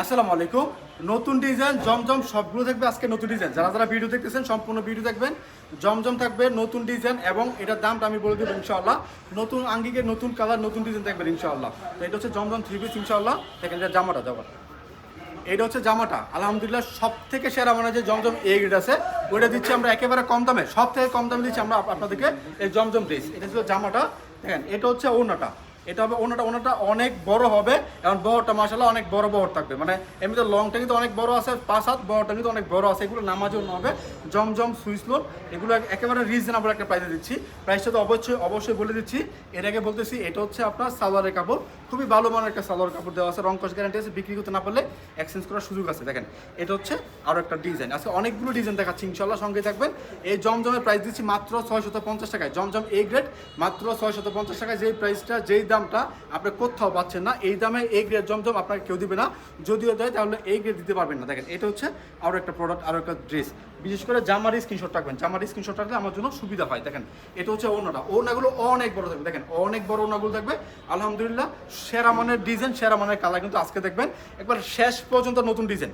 আসসালামু আলাইকুম। নতুন ডিজাইন জমজম সবগুলো থাকবে আজকে নতুন ডিজাইন যারা যারা ভিডিও দেখতেছেন, সম্পূর্ণ ভিডিও দেখবেন। জমজম থাকবে নতুন ডিজাইন এবং এটার দামটা আমি বলে দেবো ইনশাআল্লাহ। নতুন আঙ্গিকে নতুন কালার নতুন ডিজাইন থাকবে ইনশাআল্লাহ। তো এটা হচ্ছে জমজম থ্রি পিস ইনশাআল্লাহ। দেখেন এটা জামাটা জামা এটা হচ্ছে জামাটা। আলহামদুলিল্লাহ সব থেকে সেরা মানে যে জমজম এ গ্রেড আছে, ওইটা দিচ্ছি আমরা একেবারে কম দামে। সব থেকে কম দামে দিচ্ছি আমরা আপনাদেরকে এই জমজম ড্রেস এটা ছিল জামাটা। দেখেন, এটা হচ্ছে ওনাটা এটা হবে ওনাটা ওনাটা অনেক বড় হবে, এবং বহরটা মাসাল্লাহ অনেক বড় বহর থাকবে। মানে এমনিতে লংটা কিন্তু অনেক বড় আছে, পাঁচ হাত বহরটা কিন্তু অনেক বড় আছে, এগুলো নামাজও হবে। জমজম সুইসলোন এগুলো এক- একেবারে রিজনেবল একটা প্রাইসে দিচ্ছি। প্রাইসটা তো অবশ্যই অবশ্যই বলে দিচ্ছি। এর আগে বলতেছি, এটা হচ্ছে আপনার সালোয়ারের কাপড়। খুবই ভালো মানের একটা সালোয়ার কাপড় দেওয়া আছে রংকশ গ্যারান্টি আছে, বিক্রি করতে না পারলে এক্সচেঞ্জ করার সুযোগ আছে। দেখেন, এটা হচ্ছে আরও একটা ডিজাইন আজকে অনেকগুলো ডিজাইন দেখাচ্ছি ইনশাল্লাহ সঙ্গে থাকবেন। এই জমজমের প্রাইস দিচ্ছি মাত্র ছয় শত পঞ্চাশ টাকায়। জমজম এ গ্রেড মাত্র ছয় শত পঞ্চাশ টাকায়। যেই প্রাইসটা যেই দামটা আপনি কোথাও পাচ্ছেন না। এই দামে এ গ্রেড জমজম আপনাকে কেউ দিবে না। যদিও দেয়, তাহলে এই গ্রেড দিতে পারবেন না। দেখেন, এটা হচ্ছে আরও একটা প্রোডাক্ট আরও একটা ড্রেস বিশেষ করে জামার স্ক্রিনশট রাখবেন। জামার স্ক্রিনশট রাখলে আমার জন্য সুবিধা হয়। দেখেন, এটা হচ্ছে ওনাটা ওনাগুলো অনেক বড় থাকবে। দেখেন, অনেক বড় ওনাগুলো থাকবে। আলহামদুলিল্লাহ, সেরা মানের ডিজাইন সেরা মানের কালার কিন্তু আজকে দেখবেন। একবার শেষ পর্যন্ত নতুন ডিজাইন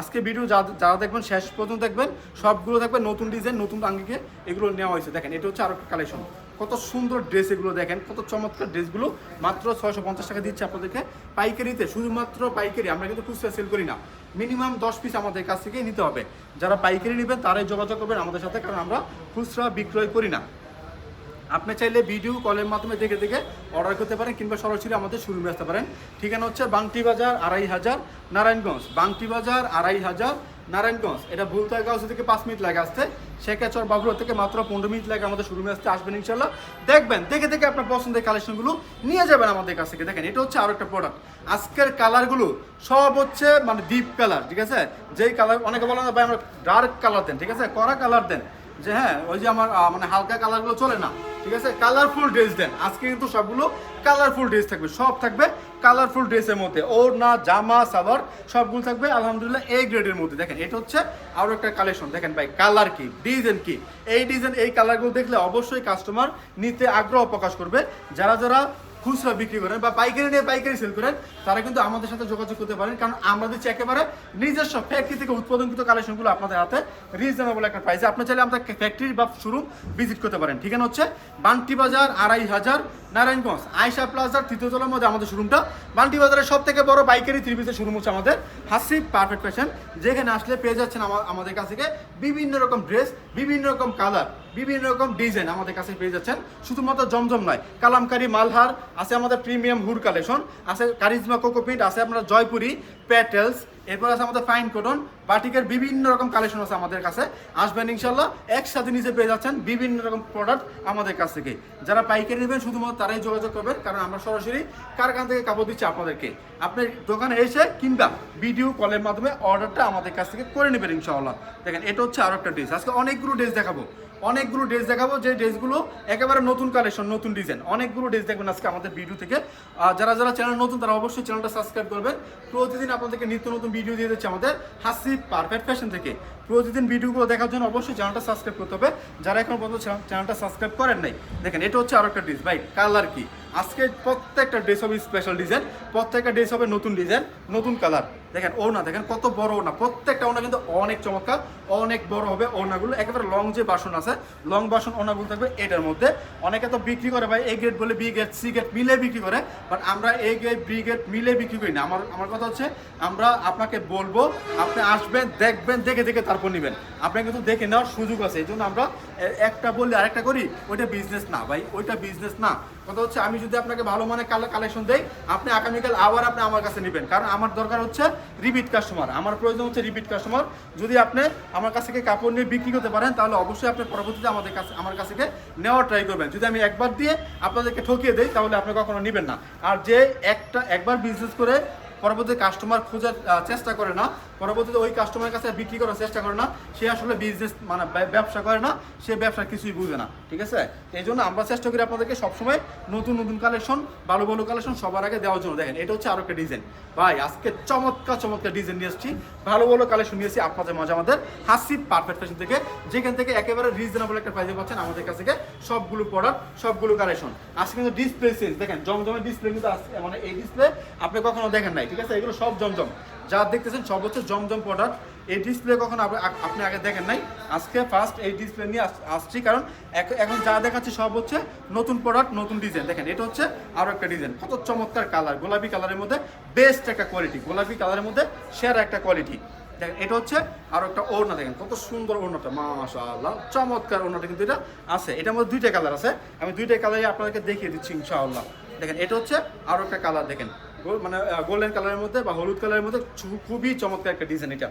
আজকে ভিডিও যারা দেখবেন, শেষ পর্যন্ত দেখবেন, সবগুলো দেখবেন নতুন ডিজাইন নতুন আঙ্গিকে এগুলো নেওয়া হয়েছে। দেখেন, এটা হচ্ছে আরও একটা কালেকশন কত সুন্দর ড্রেস এগুলো দেখেন, কত চমৎকার ড্রেসগুলো মাত্র ছয়শো পঞ্চাশ টাকা দিচ্ছে আপনাদেরকে। পাইকারিতে, শুধুমাত্র পাইকারি, আমরা কিন্তু খুচরা সেল করি না। মিনিমাম দশ পিস আমাদের কাছ থেকে নিতে হবে। যারা পাইকারি নেবেন, তারাই যোগাযোগ করবেন আমাদের সাথে, কারণ আমরা খুচরা বিক্রয় করি না। আপনি চাইলে ভিডিও কলের মাধ্যমে দেখে দেখে অর্ডার করতে পারেন, কিংবা সরাসরি আমাদের শোরুমে আসতে পারেন। ঠিকানা হচ্ছে বাংটি বাজার আড়াই হাজার নারায়ণগঞ্জ। বাংটি বাজার আড়াই হাজার নারায়ণগঞ্জ। এটা ভুলতাগাঁও থেকে পাঁচ মিনিট লাগে আসতে। শেখাচর বাবুরা থেকে মাত্র পনেরো মিনিট লাগে আমাদের শোরুমে আসতে। আসবেন ইনশাল্লাহ দেখবেন, দেখে দেখে আপনার পছন্দের কালেকশনগুলো নিয়ে যাবেন আমাদের কাছ থেকে। দেখেন, এটা হচ্ছে আরও একটা প্রোডাক্ট আজকের কালারগুলো সব হচ্ছে মানে ডিপ কালার ঠিক আছে? যেই কালার অনেকে বলেন ভাই, আমরা ডার্ক কালার দেন। ঠিক আছে? কড়া কালার দেন। যে হ্যাঁ ওই যে আমার মানে হালকা কালারগুলো চলে না, ঠিক আছে? কালারফুল ড্রেস দেন। আজকে কিন্তু সবগুলো কালারফুল ড্রেস থাকবে। সব থাকবে কালারফুল ড্রেসের মধ্যে। ওর না জামা, সালোয়ার, সবগুলো থাকবে আলহামদুলিল্লাহ এই গ্রেডের মধ্যে। দেখেন, এটা হচ্ছে আরও একটা কালেকশন দেখেন ভাই কালার কি? ডিজাইন কি? এই ডিজাইন এই কালারগুলো দেখলে অবশ্যই কাস্টমার নিতে আগ্রহ প্রকাশ করবে। যারা যারা খুচরা বিক্রি করেন বা পাইকারি নিয়ে পাইকারি সেল করেন, তারা কিন্তু আমাদের সাথে যোগাযোগ করতে পারেন। কারণ আমরা দিচ্ছি একেবারে নিজস্ব ফ্যাক্টরি থেকে উৎপাদনকৃত কালেকশনগুলো আপনাদের হাতে রিজনেবল একটা প্রাইসে আপনি চাইলে আমাদের ফ্যাক্টরি বা শোরুম ভিজিট করতে পারেন। ঠিকানা হচ্ছে বান্টি বাজার আড়াই হাজার নারায়ণগঞ্জ আয়সা প্লাজার তৃতীয় তলার মধ্যে আমাদের শোরুমটা বান্টি বাজারের সব থেকে বড় বাইকারি থ্রি পিসের শোরুম হচ্ছে আমাদের হাসিব পারফেক্ট ফ্যাশন যেখানে আসলে পেয়ে যাচ্ছেন আমাদের কাছ থেকে বিভিন্ন রকম ড্রেস বিভিন্ন রকম কালার বিভিন্ন রকম ডিজাইন আমাদের কাছে পেয়ে যাচ্ছেন। শুধুমাত্র জমজম নয়, কালামকারি মালহার, আছে আমাদের প্রিমিয়াম হুড কালেকশন আছে কারিজমা কোকোপিট আছে আপনার জয়পুরি প্যাটেলস এরপর আছে আমাদের ফাইন কটন বাটিকের বিভিন্ন রকম কালেকশন আছে আমাদের কাছে। আসবেন ইনশাল্লাহ একসাথে নিজে পেয়ে যাচ্ছেন বিভিন্ন রকম প্রোডাক্ট আমাদের কাছ থেকে। যারা পাইকারি নেবেন, শুধুমাত্র তারাই যোগাযোগ করবেন, কারণ আমরা সরাসরি কারখানা থেকে কাপড় দিচ্ছি আপনাদেরকে। আপনি দোকানে এসে কিংবা ভিডিও কলের মাধ্যমে অর্ডারটা আমাদের কাছ থেকে করে নেবেন ইনশাআল্লাহ। দেখেন, এটা হচ্ছে আরও একটা ড্রেস আজকে অনেকগুলো ড্রেস দেখাবো। অনেকগুলো ড্রেস দেখাবো। যে ড্রেসগুলো একেবারে নতুন কালেকশন নতুন ডিজাইন অনেকগুলো ড্রেস দেখবেন আজকে আমাদের ভিডিও থেকে। আর যারা যারা চ্যানেল নতুন, তারা অবশ্যই চ্যানেলটা সাবস্ক্রাইব করবেন। প্রতিদিন আপনাদেরকে নিত্য নতুন ভিডিও দিয়ে দিচ্ছে আমাদের হাসি পারফেক্ট ফ্যাশন থেকে। প্রতিদিন ভিডিওগুলো দেখার জন্য অবশ্যই চ্যানেলটা সাবস্ক্রাইব করতে হবে। যারা এখন পর্যন্ত চ্যানেল- চ্যানেলটা সাবস্ক্রাইব করেন নাই, দেখেন, এটা হচ্ছে আরও একটা ড্রেস ভাই কালার কি? আজকে প্রত্যেকটা ড্রেস হবে স্পেশাল ডিজাইন প্রত্যেকটা ড্রেস হবে নতুন ডিজাইন নতুন কালার দেখেন ওনা দেখেন, কত বড় ওনা প্রত্যেকটা ওনা কিন্তু অনেক চমৎকার, অনেক বড় হবে ওনাগুলো একেবারে লং যে বাসন আছে লং বাসন ওনাগুলো থাকবে এটার মধ্যে। অনেকে তো বিক্রি করে, ভাই এ গেট বলে বি গেট সি গেট মিলে বিক্রি করে বাট আমরা এ গেট বি গেট মিলে বিক্রি করি না। আমার আমার কথা হচ্ছে, আমরা আপনাকে বলব, আপনি আসবেন, দেখবেন, দেখে দেখে তারপর নেবেন। আপনি কিন্তু দেখে নেওয়ার সুযোগ আছে এই জন্য আমরা একটা বললে আরেকটা করি, ওইটা বিজনেস না ভাই, ওইটা বিজনেস না। কথা হচ্ছে, আমি যদি আপনাকে ভালো মানের কালেকশন দেই, আপনি আগামীকাল আবার আপনি আমার কাছে নেবেন। কারণ আমার দরকার হচ্ছে রিপিট কাস্টমার আমার প্রয়োজন হচ্ছে রিপিট কাস্টমার যদি আপনি আমার কাছ থেকে কাপড় নিয়ে বিক্রি করতে পারেন, তাহলে অবশ্যই আপনি পরবর্তীতে আমাদের কাছে, আমার কাছ থেকে নেওয়ার ট্রাই করবেন। যদি আমি একবার দিয়ে আপনাদেরকে ঠকিয়ে দেই, তাহলে আপনি কখনো নেবেন না। আর যে একটা, একবার বিজনেস করে পরবর্তী কাস্টমার খোঁজার চেষ্টা করে না পরবর্তীতে ওই কাস্টমারের কাছে বিক্রি করার চেষ্টা করে না। সে আসলে বিজনেস মানে ব্যবসা করে না, সে ব্যবসা কিছুই বুঝে না, ঠিক আছে? এই জন্য আমরা চেষ্টা করি আপনাদেরকে সবসময় নতুন নতুন কালেকশন ভালো ভালো কালেকশন সবার আগে দেওয়ার জন্য। দেখেন, এটা হচ্ছে আরও একটা ডিজাইন ভাই, আজকে চমৎকার চমৎকার ডিজাইন নিয়ে এসেছি ভালো ভালো কালেকশন নিয়েছি আপনাদের মাঝে আমাদের হাসি পারফেক্ট ফ্যাশন থেকে, যেখান থেকে একেবারে রিজনেবল একটা প্রাইসে পাচ্ছেন আমাদের কাছ থেকে সবগুলো প্রোডাক্ট সবগুলো কালেকশন আজকে কিন্তু ডিসপ্লে চেঞ্জ দেখেন জমজমের ডিসপ্লে কিন্তু আসছে মানে এই ডিসপ্লে আপনি কখনো দেখেন নাই, ঠিক আছে? এগুলো সব জমজম। যা দেখতেছেন সব হচ্ছে জমজম প্রোডাক্ট এই ডিসপ্লে কখনো আপনি আগে দেখেন নাই। আজকে ফার্স্ট এই ডিসপ্লে নিয়ে আস- আসছি, কারণ এখন যা দেখাচ্ছি সব হচ্ছে নতুন প্রোডাক্ট নতুন ডিজাইন দেখেন, এটা হচ্ছে আরও একটা ডিজাইন কত চমৎকার কালার গোলাপি কালারের মধ্যে বেস্ট একটা কোয়ালিটি গোলাপি কালারের মধ্যে সেরা একটা কোয়ালিটি দেখেন, এটা হচ্ছে আরও একটা ওড়না, দেখেন, কত সুন্দর ওড়নাটা, মাশাআল্লাহ, চমৎকার ওড়নাটা কিন্তু এটা আছে। এটার মধ্যে দুইটা কালার আছে। আমি দুইটা কালারই আপনাদেরকে দেখিয়ে দিচ্ছি, ইনশাআল্লাহ। দেখেন, এটা হচ্ছে আরও একটা কালার দেখেন। মানে গোল্ডেন কালারের মধ্যে বা হলুদ কালারের মধ্যে খুবই চমৎকার একটা ডিজাইন এটা।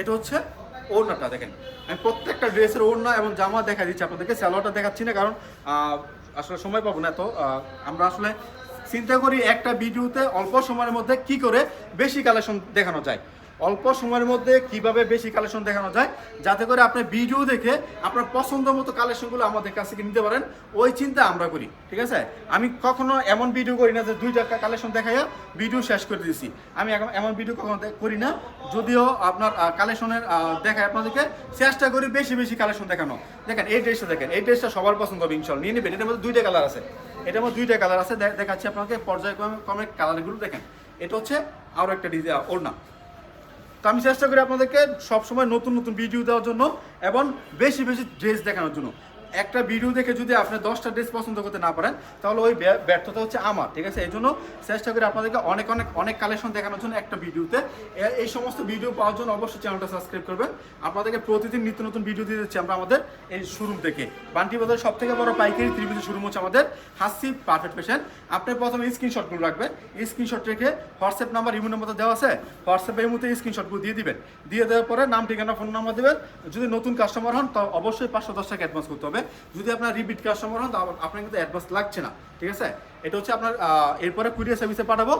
এটা হচ্ছে ওড়নাটা, দেখেন। আমি প্রত্যেকটা ড্রেসের ওড়না এবং জামা দেখা দিচ্ছি আপনাদেরকে স্যালোয়ারটা দেখাচ্ছি না, কারণ আসলে সময় পাবো না তো আমরা আসলে চিন্তা করি একটা ভিডিওতে অল্প সময়ের মধ্যে কি করে বেশি কালেকশন দেখানো যায়। অল্প সময়ের মধ্যে কীভাবে বেশি কালেকশন দেখানো যায়, যাতে করে আপনি ভিডিও দেখে আপনার পছন্দ মতো কালেকশনগুলো আমাদের কাছ থেকে নিতে পারেন, ওই চিন্তা আমরা করি, ঠিক আছে? আমি কখনো এমন ভিডিও করি না যে দুই টাকা কালেকশন দেখাইয়া ভিডিও শেষ করে দিয়েছি। আমি এখন এমন ভিডিও কখনো করি না, যদিও আপনার কালেকশনের দেখায় আপনাদেরকে চেষ্টা করি বেশি বেশি কালেকশন দেখানো। দেখেন, এই ড্রেসটা দেখেন, এই ড্রেসটা সবার পছন্দ হবে ইনশাল নিয়ে নেবেন, এটার মধ্যে দুইটা কালার আছে। এটার মধ্যে দুইটা কালার আছে দেখাচ্ছি আপনাকে, পর্যায়ক্রমে কালারগুলো দেখেন। এটা হচ্ছে আরও একটা ডিজাইন ওড়না। তো আমি চেষ্টা করি আপনাদেরকে সবসময় নতুন নতুন ভিডিও দেওয়ার জন্য এবং বেশি বেশি ড্রেস দেখানোর জন্য। একটা ভিডিও দেখে যদি আপনি দশটা ড্রেস পছন্দ করতে না পারেন, তাহলে ওই ব্যর্থতা হচ্ছে আমার, ঠিক আছে? এই জন্য চেষ্টা করি আপনাদেরকে অনেক অনেক অনেক কালেকশন দেখানোর জন্য একটা ভিডিওতে এই সমস্ত ভিডিও পাওয়ার জন্য অবশ্যই চ্যানেলটা সাবস্ক্রাইব করবেন। আপনাদেরকে প্রতিদিন নিত্য নতুন ভিডিও দিয়ে দিচ্ছি আমরা আমাদের এই শোরুম থেকে বান্টি বাজারের সব থেকে বড় পাইকারি ত্রিভুজ শোরুম হচ্ছে আমাদের হাসি পারফেক্ট ফ্যাশন আপনি প্রথমে স্ক্রিনশটগুলো রাখবেন। স্ক্রিনশট রেখে হোয়াটসঅ্যাপ নাম্বার ইমো নাম্বার দেওয়া আছে। হোয়াটসঅ্যাপে এই মুহূর্তে স্ক্রিনশটগুলো দিয়ে দিবেন। দিয়ে দেওয়ার পরে নাম, ঠিকানা ফোন নাম্বার দেবেন। যদি নতুন কাস্টমার হন, তো অবশ্যই পাঁচশো দশ টাকা অ্যাডভান্স করতে হবে। যদি আপনার রিপিট কাস্টমার হন আপনার কিন্তু অ্যাডভান্স লাগছে না। ঠিক আছে? এটা হচ্ছে আপনার এরপরে কুরিয়ার সার্ভিসে পাঠাবো।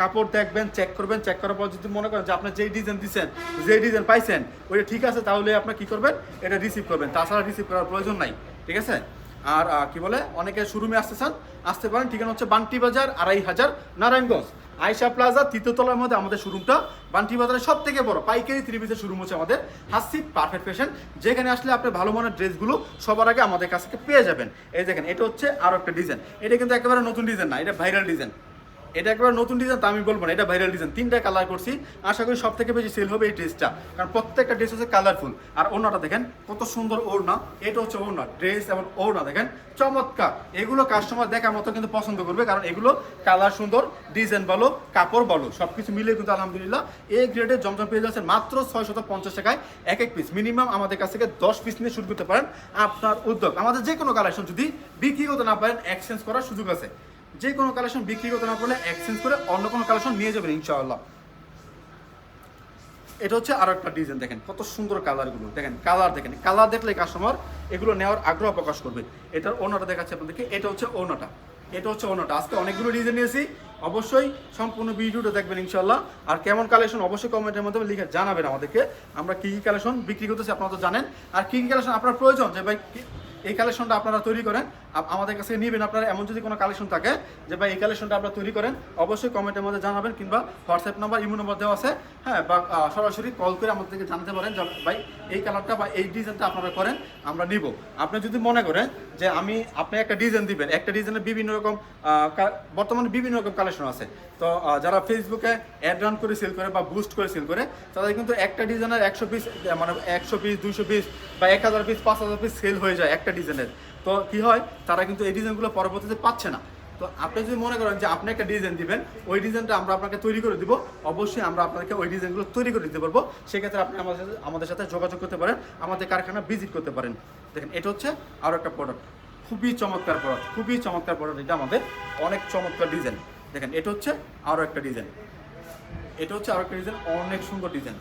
কাপড় দেখবেন চেক করবেন। চেক করার পর যদি মনে করেন যে আপনার যেই ডিজাইন দিচ্ছেন যেই ডিজাইন পাইছেন, ওইটা ঠিক আছে, তাহলে আপনার কি করবেন? এটা রিসিভ করবেন। তাছাড়া রিসিভ করার প্রয়োজন নাই। ঠিক আছে? আর কি বলে, অনেকে শোরুমে আসতে চান, আসতে পারেন। ঠিকানা হচ্ছে বান্টি বাজার আড়াই হাজার নারায়ণগঞ্জ। আয়সা প্লাজা তৃতীয়তলার মধ্যে আমাদের শোরুমটা। বান্টি বাজারের সব থেকে বড় পাইকারি ত্রিভিজের শোরুম হচ্ছে আমাদের হাসি পারফেক্ট ফ্যাশন যেখানে আসলে আপনি ভালো মনের ড্রেসগুলো সবার আগে আমাদের কাছ থেকে পেয়ে যাবেন। এই দেখেন, এটা হচ্ছে আরও একটা ডিজাইন এটা কিন্তু একেবারে নতুন ডিজাইন না, এটা ভাইরাল ডিজাইন এটা একেবারে নতুন ডিজাইন তা আমি বলব না, এটা ভাইরাল ডিজাইন তিনটা কালার করছি। আশা করি সব থেকে বেশি সেল হবে এই ড্রেসটা কারণ প্রত্যেকটা ড্রেস হচ্ছে কালারফুল আর ওড়নাটা দেখেন, কত সুন্দর ওড়না। এটা হচ্ছে ওড়না ড্রেস এবং ওড়না দেখেন। চমৎকার। এগুলো কাস্টমার দেখার মতো কিন্তু পছন্দ করবে, কারণ এগুলো কালার সুন্দর ডিজাইন বলো কাপড় বলো সব কিছু মিলিয়ে কিন্তু আলহামদুলিল্লাহ এই গ্রেডের জমজম পেয়ে যাচ্ছে মাত্র ছয় শত পঞ্চাশ টাকায় এক এক পিস মিনিমাম আমাদের কাছ থেকে দশ পিস নিয়ে শুরু করতে পারেন আপনার উদ্যোগ। আমাদের যে কোনো কালেকশন যদি বিক্রি করতে না পারেন এক্সচেঞ্জ করার সুযোগ আছে। যে কোনো কালেকশন বিক্রি করতে না পারলে এক্সচেঞ্জ করে অন্য কোনো কালেকশন নিয়ে যাবেন ইনশাআল্লাহ। এটা হচ্ছে আরও একটা ডিজাইন দেখেন কত সুন্দর কালারগুলো দেখেন কালার দেখেন কালার দেখলে কাস্টমার এগুলো নেওয়ার আগ্রহ প্রকাশ করবে। এটার ওনাটা দেখাচ্ছে আপনাদেরকে, এটা হচ্ছে ওনাটা এটা হচ্ছে ওনাটা আজকে অনেকগুলো ডিজাইন নিয়েছি, অবশ্যই সম্পূর্ণ ভিডিওটা দেখবেন ইনশাল্লাহ আর কেমন কালেকশন অবশ্যই কমেন্টের মাধ্যমে লিখে জানাবেন আমাদেরকে, আমরা কি কি কালেকশন বিক্রি করতেছি আপনারা তো জানেন। আর কি কি কালেকশন আপনার প্রয়োজন? যে ভাই এই কালেকশনটা আপনারা তৈরি করেন। আমাদের কাছে নেবেন আপনারা। এমন যদি কোনো কালেকশন থাকে যে ভাই এই কালেকশনটা আপনারা তৈরি করেন, অবশ্যই কমেন্টের মধ্যে জানাবেন কিংবা হোয়াটসঅ্যাপ নাম্বার ইমো নাম্বার দেওয়া আছে। হ্যাঁ বা সরাসরি কল করে আমাদেরকে জানাতে পারেন যে ভাই এই কালারটা বা এই ডিজাইনটা আপনারা করেন, আমরা নিব। আপনি যদি মনে করেন যে আমি, আপনি একটা ডিজাইন দিবেন, একটা ডিজাইনের বিভিন্ন রকম বর্তমানে বিভিন্ন রকম কালেকশন আছে। তো যারা ফেসবুকে অ্যাড রান করে সেল করে বা বুস্ট করে সেল করে, তাদের কিন্তু একটা ডিজাইনের একশো পিস মানে একশো পিস দুইশো পিস বা এক হাজার পিস পাঁচ হাজার পিস সেল হয়ে যায়, একটা ডিজাইনের। তো কি হয়, তারা কিন্তু এই ডিজাইনগুলো পরবর্তীতে পাচ্ছে না। তো আপনি যদি মনে করেন যে আপনি একটা ডিজাইন দিবেন, ওই ডিজাইনটা আমরা আপনাকে তৈরি করে দিব, অবশ্যই আমরা আপনাকে ওই ডিজাইনগুলো তৈরি করে দিতে পারব। সেক্ষেত্রে আপনি আমাদের সাথে আমাদের সাথে যোগাযোগ করতে পারেন, আমাদের কারখানা ভিজিট করতে পারেন। দেখেন, এটা হচ্ছে আরও একটা প্রোডাক্ট খুবই চমৎকার প্রোডাক্ট খুবই চমৎকার প্রোডাক্ট এটা আমাদের। অনেক চমৎকার ডিজাইন। দেখেন, এটা হচ্ছে আরও একটা ডিজাইন। এটা হচ্ছে আরও একটা ডিজাইন, অনেক সুন্দর ডিজাইন।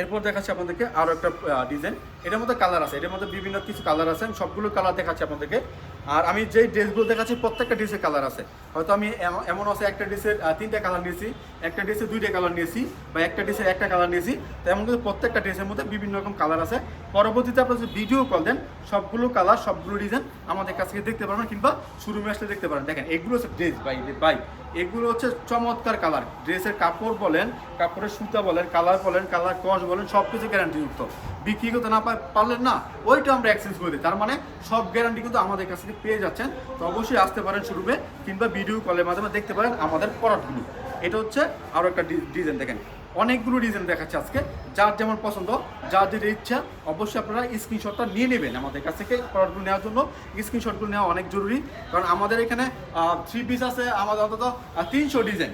এরপর দেখাচ্ছি আপনাদেরকে আরও একটা ডিজাইন এটার মধ্যে কালার আছে, এটার মধ্যে বিভিন্ন কিছু কালার আছে, আমি সবগুলো কালার দেখাচ্ছি আপনাদেরকে। আর আমি যেই ড্রেসগুলো দেখাচ্ছি, প্রত্যেকটা ড্রেসের কালার আছে। হয়তো আমি এম- এমন আছে, একটা ড্রেসের তিনটা কালার নিয়েছি, একটা ড্রেসে দুইটা কালার নিয়েছি, বা একটা ড্রেসের একটা কালার নিয়েছি। তো এমন কিন্তু প্রত্যেকটা ড্রেসের মধ্যে বিভিন্ন রকম কালার আছে। পরবর্তীতে আপনার যদি ভিডিও কল দেন, সবগুলো কালার সবগুলো ডিজাইন আমাদের কাছ থেকে দেখতে পারবেন কিংবা শোরুমে আসলে দেখতে পারেন দেখেন, এগুলো হচ্ছে ড্রেস বাই বাই এগুলো হচ্ছে চমৎকার কালার ড্রেসের কাপড় বলেন, কাপড়ের সুতা বলেন কালার বলেন কালার কস বলেন সব কিছু গ্যারান্টিযুক্ত বিক্রি করতে না পারলেন না, ওইটা আমরা এক্সচেঞ্জ করে দিই। তার মানে সব গ্যারান্টি কিন্তু আমাদের কাছ থেকে পেয়ে যাচ্ছেন। তো অবশ্যই আসতে পারেন শুরুবে কিংবা ভিডিও কলের মাধ্যমে দেখতে পারেন আমাদের প্রোডাক্টগুলো এটা হচ্ছে আরও একটা ডিজাইন দেখেন। অনেকগুলো ডিজাইন দেখাচ্ছে আজকে। যার যেমন পছন্দ, যার যেটা ইচ্ছা, অবশ্যই আপনারা স্ক্রিনশটটা নিয়ে নেবেন আমাদের কাছ থেকে প্রোডাক্টগুলো নেওয়ার জন্য। স্ক্রিনশটগুলো নেওয়া অনেক জরুরি। কারণ আমাদের এখানে থ্রি পিস আছে, আমাদের অন্তত তিনশো ডিজাইন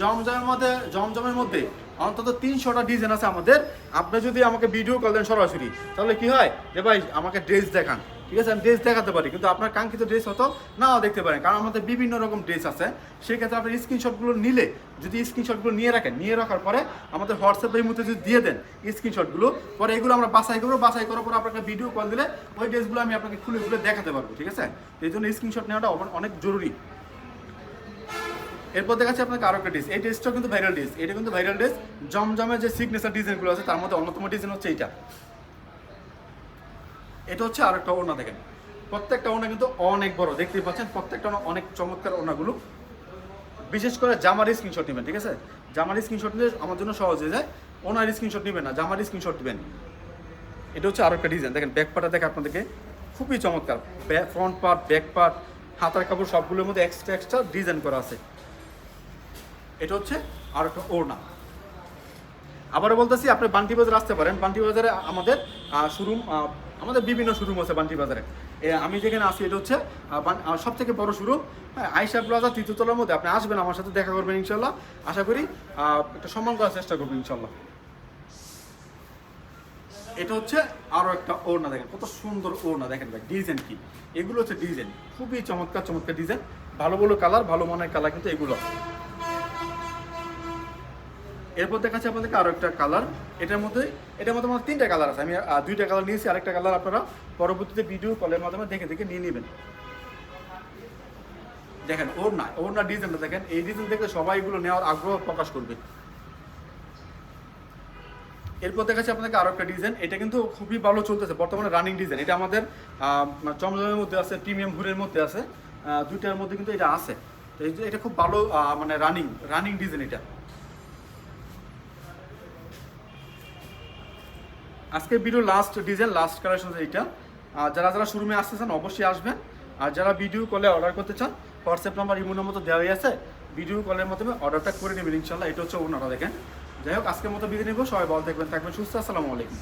জমজমের মধ্যে জমজমের মধ্যে অন্তত তিনশোটা ডিজাইন আছে আমাদের। আপনি যদি আমাকে ভিডিও কল দেন সরাসরি, তাহলে কি হয়? যে ভাই, আমাকে ড্রেস দেখান। ঠিক আছে? আমি ড্রেস দেখাতে পারি, কিন্তু আপনার কাঙ্ক্ষিত ড্রেস হতো নাও দেখতে পারেন। কারণ আমাদের বিভিন্ন রকম ড্রেস আছে। সেক্ষেত্রে আপনার স্ক্রিনশটগুলো নিলে, যদি স্ক্রিনশটগুলো নিয়ে রাখেন, নিয়ে রাখার পরে আমাদের হোয়াটসঅ্যাপের মধ্যে যদি দিয়ে দেন স্ক্রিনশটগুলো পরে এগুলো আমরা বাছাই করব। বাছাই করার পর আপনাকে ভিডিও কল দিলে ওই ড্রেসগুলো আমি আপনাকে খুলে খুলে দেখাতে পারব। ঠিক আছে? এই জন্য স্ক্রিনশট নেওয়াটা অনেক জরুরি। এরপর দেখাচ্ছি আপনাকে আরও একটা ডিস এই ড্রেসটাও কিন্তু ভাইরাল ডিস এটা কিন্তু ভাইরাল ডিস জমজমের যে সিগনেচার ডিজাইনগুলো আছে, তার মধ্যে অন্যতম ডিজাইন হচ্ছে এইটা। এটা হচ্ছে আর আরেকটা ওড়না দেখেন। প্রত্যেকটা ওনা কিন্তু অনেক বড়। দেখতেই পাচ্ছেন, প্রত্যেকটা ওনা অনেক চমৎকার ওড়নাগুলো। বিশেষ করে জামার স্ক্রিনশট নেবেন, ঠিক আছে? জামার স্ক্রিনশট নিলে আমার জন্য সহজ হয়ে যায়। ওনার স্ক্রিনশট নেবেন না, জামার স্ক্রিনশট নেবেন এটা হচ্ছে আরও একটা ডিজাইন দেখেন ব্যাক পার্টটা দেখে আপনাদেরকে। খুবই চমৎকার। ফ্রন্ট পার্ট ব্যাক পার্ট হাতার কাপড় সবগুলোর মধ্যে এক্সট্রা এক্সট্রা ডিজাইন করা আছে। এটা হচ্ছে আর একটা ওড়না। আবারও বলতেছি, আপনি বান্টি বাজারে আসতে পারেন। বান্টি বাজারে আমাদের শোরুম আমাদের বিভিন্ন শোরুম আছে বান্টি বাজারে। আমি যেখানে আছি, এটা হচ্ছে সব থেকে বড় শোরুম। হ্যাঁ আইসা প্লাজা তৃতীয়তলার মধ্যে। আপনি আসবেন, আমার সাথে দেখা করবেন, ইনশাল্লাহ। আশা করি একটা সম্মান করার চেষ্টা করবেন ইনশাল্লাহ। এটা হচ্ছে আরও একটা ওড়না, দেখেন। কত সুন্দর ওড়না, দেখেন ভাই, ডিজাইন কি? এগুলো হচ্ছে ডিজাইন। খুবই চমৎকার চমৎকার ডিজাইন। ভালো ভালো কালার, ভালো মানের কালার কিন্তু এগুলো এরপর দেখাচ্ছি আপনাদেরকে আরও একটা কালার এটার মধ্যে এটার মধ্যে আমার তিনটা কালার আছে। আমি দুইটা কালার নিয়েছি আরেকটা কালার আপনারা পরবর্তীতে ভিডিও কলের মাধ্যমে দেখে দেখে নিয়ে নেবেন। দেখেন ওর না ওর না ডিজাইনটা দেখেন। এই ডিজাইন দেখলে সবাই এগুলো নেওয়ার আগ্রহ প্রকাশ করবে। এরপর দেখাচ্ছি আপনাকে আরও একটা ডিজাইন এটা কিন্তু খুবই ভালো চলতেছে। বর্তমানে রানিং ডিজাইন এটা আমাদের আহ, চমচমের মধ্যে আছে প্রিমিয়াম হুরের মধ্যে আছে। দুইটার মধ্যে কিন্তু এটা আছে। তো এটা খুব ভালো মানে রানিং রানিং ডিজাইন এটা। আজকে video last design last collection এইটা আর যারা যারা শোরুমে আসতে চান, অবশ্যই আসবেন। আর যারা ভিডিও কলে অর্ডার করতে চান হোয়াটসঅ্যাপ নাম্বার ইমো নম্বর তো দেওয়াই আছে। ভিডিও কলের মাধ্যমে অর্ডারটা করে নেবেন ইনশাল্লাহ এটা হচ্ছে ওনারা দেখেন। যাই হোক, আজকের মতো বিদায় নিব। সবাই ভালো থাকবেন থাকবেন, সুস্থ। আসসালামু আলাইকুম।